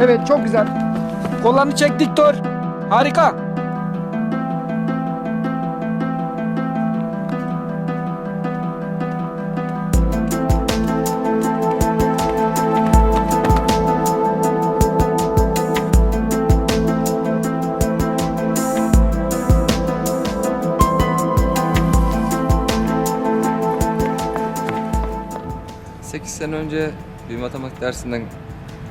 Evet çok güzel. Kollarını çek Diktor. Harika. Sekiz sene önce bir matematik dersinden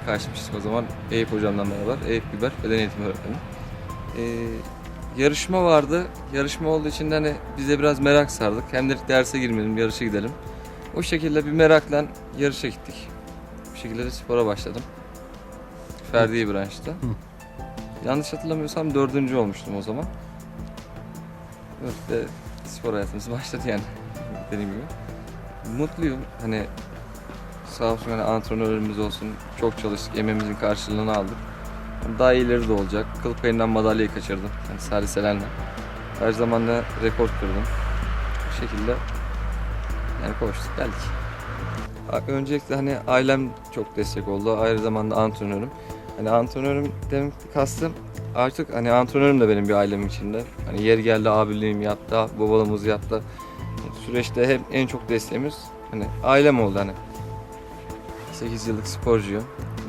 kaçmıştık o zaman Eyüp hocamla beraber. Eyüp Biber beden eğitimi öğretmeni. Ee, yarışma vardı. Yarışma olduğu için de hani biz de biraz merak sardık. Hem de derse girmeyelim, yarışa gidelim. O şekilde bir merakla yarışa gittik. Bu şekilde de spora başladım. Ferdi branşta. Yanlış hatırlamıyorsam dördüncü olmuştum o zaman. Böyle spor hayatımız başladı yani dediğim gibi. Mutluyum. Hani sağ olsun hani antrenörümüz olsun. Çok çalıştık. Emeğimizin karşılığını aldık. Daha iyileri de olacak. Kıl payından madalyayı kaçırdım. Yani Salih Selen'le. Her zaman da rekor kırdım. Bu şekilde yani koştuk geldik. Öncelikle hani ailem çok destek oldu. Aynı zamanda antrenörüm. Hani antrenörüm demek kastım artık hani antrenörüm de benim bir ailem içinde. Hani yer geldi abiliğim yaptı, babalığımız yaptı. Süreçte hep en çok desteğimiz hani ailem oldu hani. 8 yıllık sporcuyum.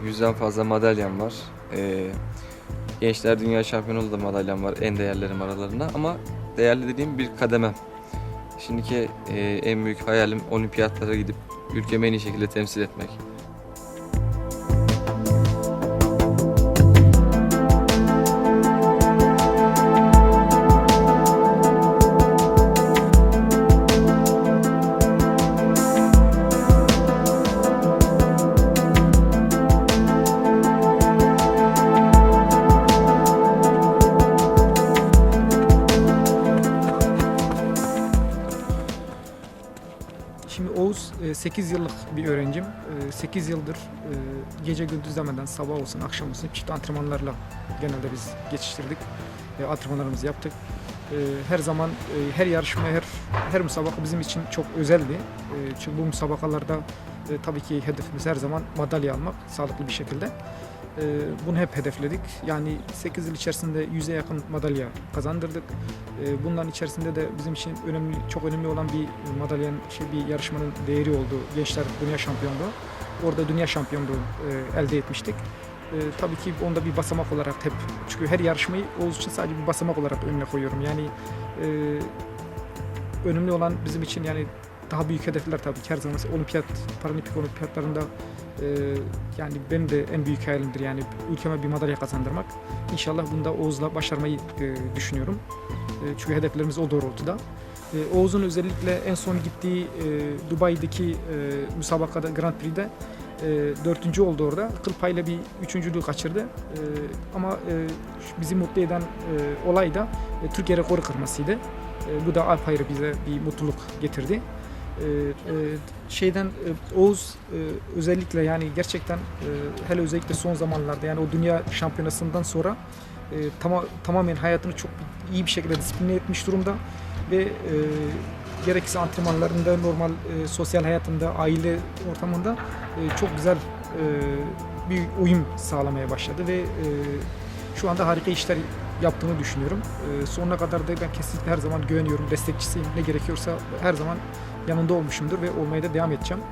100'den fazla madalyam var. Ee, Gençler Dünya Şampiyonluğu da madalyam var en değerlerim aralarında ama değerli dediğim bir kademem. Şimdiki e, en büyük hayalim olimpiyatlara gidip ülkemi en iyi şekilde temsil etmek. 8 yıllık bir öğrencim. E, 8 yıldır e, gece gündüz demeden sabah olsun akşam olsun çift antrenmanlarla genelde biz geçiştirdik. Antrenmanlarımızı yaptık. E, Her zaman e, her yarışma, her her müsabaka bizim için çok özeldi. E, Çünkü bu müsabakalarda e, tabii ki hedefimiz her zaman madalya almak sağlıklı bir şekilde. E, Bunu hep hedefledik. Yani 8 yıl içerisinde 100'e yakın madalya kazandırdık. E, Bunların içerisinde de bizim için önemli, çok önemli olan bir madalyanın, şey, bir yarışmanın değeri oldu. Gençler Dünya Şampiyonluğu. Orada Dünya Şampiyonluğu e, elde etmiştik. E, tabii ki onda bir basamak olarak hep, çünkü her yarışmayı Oğuz için sadece bir basamak olarak önüne koyuyorum. Yani e, önemli olan bizim için yani daha büyük hedefler tabii ki her zaman olimpiyat, paralimpik olimpiyatlarında e, yani benim de en büyük hayalimdir yani ülkeme bir madalya kazandırmak. İnşallah bunda Oğuz'la başarmayı e, düşünüyorum. E, çünkü hedeflerimiz o doğrultuda. E, Oğuz'un özellikle en son gittiği e, Dubai'deki e, müsabakada Grand Prix'de e, dörtüncü oldu orada. Kıl payla bir üçüncülüğü kaçırdı. E, ama e, bizi mutlu eden e, olay da e, Türkiye rekoru kırmasıydı. E, bu da apayrı bize bir mutluluk getirdi. E, e, şeyden e, Oğuz e, özellikle yani gerçekten hele özellikle son zamanlarda yani o dünya şampiyonasından sonra e, tama, tamamen hayatını çok iyi bir şekilde disipline etmiş durumda ve e, gerekirse antrenmanlarında normal sosyal hayatında aile ortamında çok güzel bir uyum sağlamaya başladı ve şu anda harika işler yaptığını düşünüyorum. E, sonuna kadar da ben kesinlikle her zaman güveniyorum, destekçisiyim. Ne gerekiyorsa her zaman yanında olmuşumdur ve olmaya da devam edeceğim.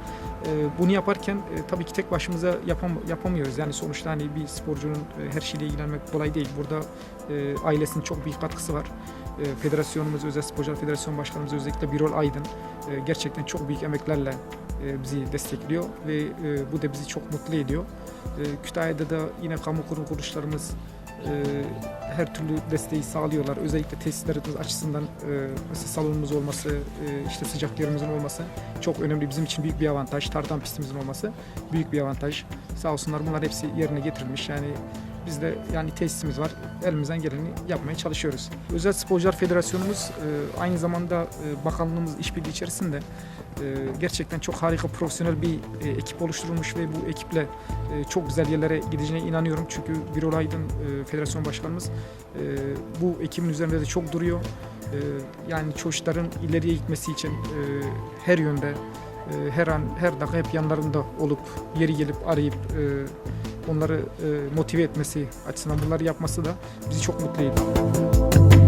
E, bunu yaparken e, tabii ki tek başımıza yapam yapamıyoruz. Yani sonuçta hani bir sporcunun e, her şeyle ilgilenmek kolay değil. Burada e, ailesinin çok büyük katkısı var. E, federasyonumuz, Özel Sporcular Federasyon Başkanımız özellikle Birol Aydın e, gerçekten çok büyük emeklerle e, bizi destekliyor ve e, bu da bizi çok mutlu ediyor. E, Kütahya'da da yine kamu kurum kuruluşlarımız her türlü desteği sağlıyorlar. Özellikle tesislerimiz açısından e, mesela salonumuz olması, e, işte sıcak yerimizin olması çok önemli. Bizim için büyük bir avantaj. Tartan pistimizin olması büyük bir avantaj. Sağ olsunlar bunlar hepsi yerine getirilmiş. Yani biz de yani tesisimiz var. Elimizden geleni yapmaya çalışıyoruz. Özel Sporcular Federasyonumuz e, aynı zamanda e, bakanlığımız işbirliği içerisinde e, gerçekten çok harika profesyonel bir ekip oluşturulmuş ve bu ekiple çok güzel yerlere gideceğine inanıyorum. Çünkü Birol Aydın federasyon başkanımız bu ekibin üzerinde de çok duruyor. Yani çocukların ileriye gitmesi için her yönde e, her an her dakika hep yanlarında olup yeri gelip arayıp e, onları e, motive etmesi açısından bunları yapması da bizi çok mutlu ediyor.